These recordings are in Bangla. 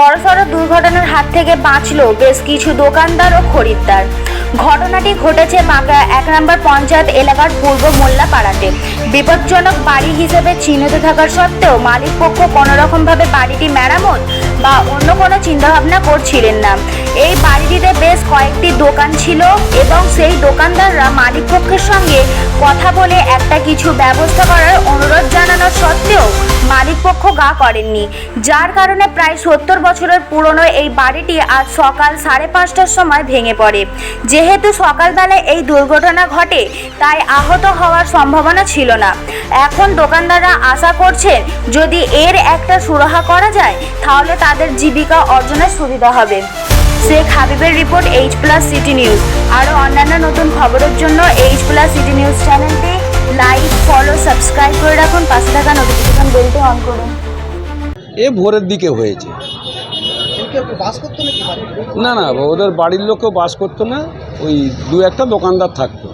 বড়সড় দুর্ঘটনার হাত থেকে বাঁচল বেশ কিছু দোকানদার ও খরিদ্দার। ঘটনাটি ঘটেছে বাঁকা এক নম্বর পঞ্চায়েত এলাকার পূর্ব মোল্লাপাড়াতে। বিপজ্জনক বাড়ি হিসেবে চিহ্নিত থাকার সত্ত্বেও মালিক পক্ষ কোনোরকমভাবে বাড়িটি মেরামত বা অন্য কোনো চিন্তাভাবনা করছিলেন না। এই বাড়িটিতে বেশ কয়েকটি দোকান ছিল এবং সেই দোকানদাররা মালিক পক্ষের সঙ্গে কথা বলে একটা কিছু ব্যবস্থা করার অনুরোধ জানানোর সত্ত্বেও মালিকপক্ষ গা করেননি। যার কারণে প্রায় সত্তর বছরের পুরনো এই বাড়িটি আজ সকাল সাড়ে পাঁচটার সময় ভেঙে পড়ে। যেহেতু সকালবেলায় এই দুর্ঘটনা ঘটে, তাই আহত হওয়ার সম্ভাবনা ছিল না। এখন দোকানদাররা আশা করছেন, যদি এর একটা সুরাহা করা যায়, তাহলে তাদের জীবিকা অর্জনের সুবিধা হবে। শেখ হাবিবের report H plus city news আরও অন্যান্য নতুন খবরের জন্য এইচ প্লাস সিটি নিউজ চ্যানেলটি লাইক ফলো সাবস্ক্রাইব করে রাখুন। পাশে থাকা নোটিফিকেশন বেলটি অন করুন। এ ভোরের দিকে হয়েছে? না না ওদের বাড়ির লোকও বাস করতো না। ওই দু একটা দোকানদার থাকতো।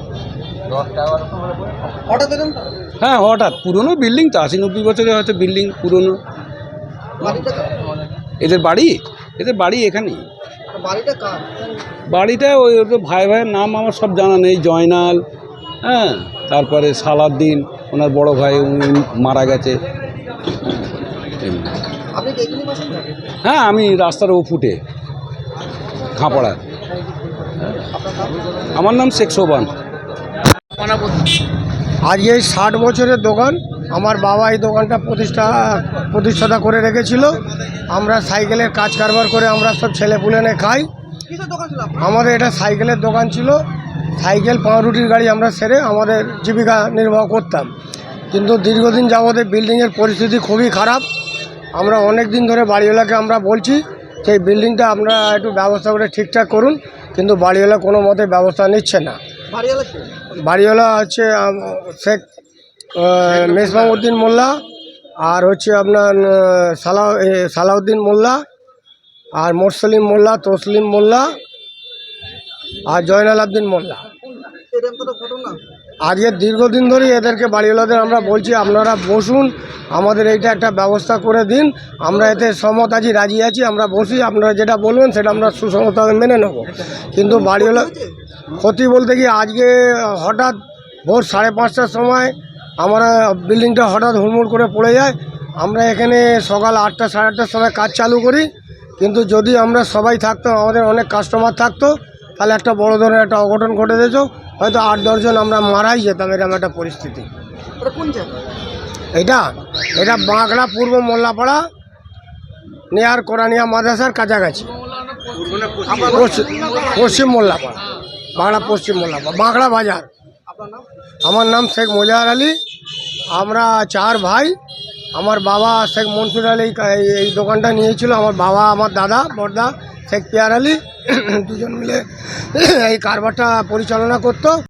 হ্যাঁ হঠাৎ। পুরনো বিল্ডিং তো আশি নব্বই বছরে হয়তো বিল্ডিং পুরনো। এদের বাড়ি? এদের বাড়ি এখানেই। বাড়িটা কার? বাড়িটা ওই ওদের ভাই ভাইয়ের নাম আমার সব জানা নেই জয়নাল হ্যাঁ? তারপরে সালাদ্দিন ওনার বড় ভাই উনি মারা গেছে? হ্যাঁ আমি রাস্তার ও ফুটে খাঁপড়া আমার নাম শেখ সোবান আজকে এই ষাট বছরের দোকান আমার বাবা এই দোকানটা প্রতিষ্ঠা প্রতিষ্ঠাতা করে রেখেছিল। আমরা সাইকেলের কাজ কারবার করে আমরা সব ছেলে পুলেনে খাই? আমাদের এটা সাইকেলের দোকান ছিল। সাইকেল পাউরুটির গাড়ি আমরা সেরে আমাদের জীবিকা নির্বাহ করতাম। কিন্তু দীর্ঘদিন যাবতে বিল্ডিংয়ের পরিস্থিতি খুবই খারাপ। আমরা অনেক দিন ধরে বাড়িওয়ালাকে আমরা বলছি সেই বিল্ডিংটা আপনারা একটু ব্যবস্থা করে ঠিকঠাক করুন কিন্তু বাড়িওয়ালা কোনো মতে ব্যবস্থা নিচ্ছে না। বাড়িওয়ালা হচ্ছে শেখ মেসবাউদ্দিন মোল্লা আর হচ্ছে আপনার আহ, সালা সালাউদ্দিন মোল্লা আর মোরসলিম মোল্লা তসলিম মোল্লা আর জয়নাল আবদিন মোল্লা। আজকে দীর্ঘদিন ধরেই এদেরকে বাড়িওয়ালাদের আমরা বলছি আপনারা বসুন আমাদের এইটা একটা ব্যবস্থা করে দিন আমরা এতে সমত আছি রাজি আছি আমরা বসি আপনারা যেটা বলবেন সেটা আমরা সুসংহতভাবে মেনে নেব। কিন্তু বাড়িওয়ালা ক্ষতি বলতে কি আজকে হঠাৎ ভোর সাড়ে পাঁচটার সময় আমরা বিল্ডিংটা হঠাৎ হুড়মুড় করে পড়ে যায়। আমরা এখানে সকাল আটটা সাড়ে আটটার সময় কাজ চালু করি। কিন্তু যদি আমরা সবাই থাকতাম আমাদের অনেক কাস্টমার থাকতো তাহলে একটা বড় ধরনের একটা অঘটন ঘটে দিত হয়তো আট দশজন আমরা মারাই যেতাম এরকম একটা পরিস্থিতি। ওটা কোন জায়গা? এটা এটা বাঁকড়া পূর্ব মোল্লাপাড়া নেয়ার কোরআনিয়া মাদ্রাসার কাছাকাছি। পশ্চিম- পশ্চিম মোল্লাপাড়া। বাংলা পশ্চিম মোল্লাপাড়া বাঁকড়া বাজার। আমার নাম শেখ মোজাহার আলী। আমরা চার ভাই। আমার বাবা শেখ মনসুর আলী এই- দোকানটা নিয়েছিল। আমার বাবা, আমার দাদা, বড়দা, শেখ পেয়ার আলী। দুজন মিলে এই কারবারটা পরিচালনা করতো।